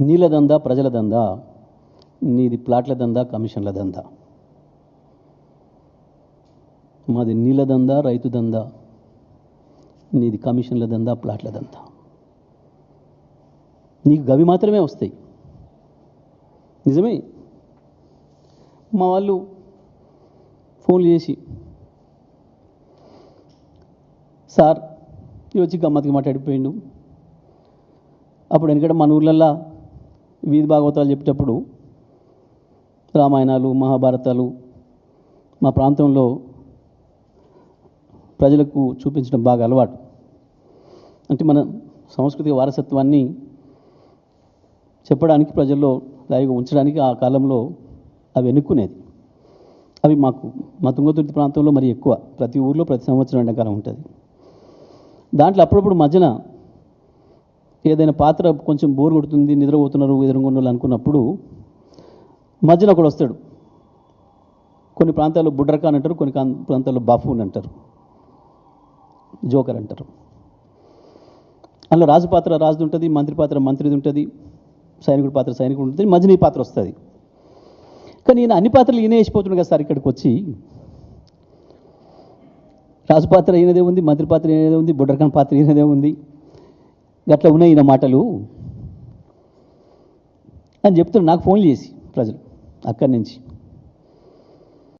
నీళ్ళ దందా ప్రజల దందా నీది ప్లాట్ల దందా కమిషన్ల దందా? మాది నీళ్ళ దందా రైతు దందా. నీది కమిషన్ల దందా ప్లాట్ల దందా. నీకు గవి మాత్రమే వస్తాయి. నిజమే? మా వాళ్ళు ఫోన్లు చేసి సార్ ఇది వచ్చి గమ్మత్తుగా మాట్లాడిపోయిండు. అప్పుడు ఎందుకంటే మన ఊర్లల్లో వీధి భాగవతాలు చెప్పేటప్పుడు రామాయణాలు మహాభారతాలు మా ప్రాంతంలో ప్రజలకు చూపించడం బాగా అలవాటు. అంటే మన సాంస్కృతిక వారసత్వాన్ని చెప్పడానికి ప్రజల్లో లైవ్గా ఉంచడానికి ఆ కాలంలో అవి ఎన్నుకునేది. అవి మాకు మా తుంగతుర్తి ప్రాంతంలో మరి ఎక్కువ. ప్రతి ఊర్లో ప్రతి సంవత్సరం ఎండాకాలం ఉంటుంది. దాంట్లో అప్పుడప్పుడు మధ్యన ఏదైనా పాత్ర కొంచెం బోర్ కొడుతుంది నిద్రపోతున్నారు ఎదురుగుండాలి అనుకున్నప్పుడు మధ్యన ఒకడు వస్తాడు. కొన్ని ప్రాంతాల్లో బుడ్రకాన్ అంటారు కొన్ని ప్రాంతాల్లో బాఫూన్ అంటారు. జోకర్ అంటారు. అందులో రాజు పాత్ర రాజుది ఉంటుంది మంత్రి పాత్ర మంత్రిది ఉంటుంది సైనికుడి పాత్ర సైనికుడు ఉంటుంది మధ్యన ఈ పాత్ర వస్తుంది. కానీ ఈయన అన్ని పాత్రలు ఈయన వేసిపోతున్నాడు కదా సార్ ఇక్కడికి వచ్చి. రాజు పాత్ర ఈయనదే ఉంది మంత్రి పాత్ర ఈయనదే ఉంది బుడ్రకాన్ పాత్ర ఈయనదే ఉంది. గట్లా ఉన్నాయి ఈయన మాటలు అని చెప్తున్నారు నాకు ఫోన్ చేసి ప్రజలు అక్కడి నుంచి.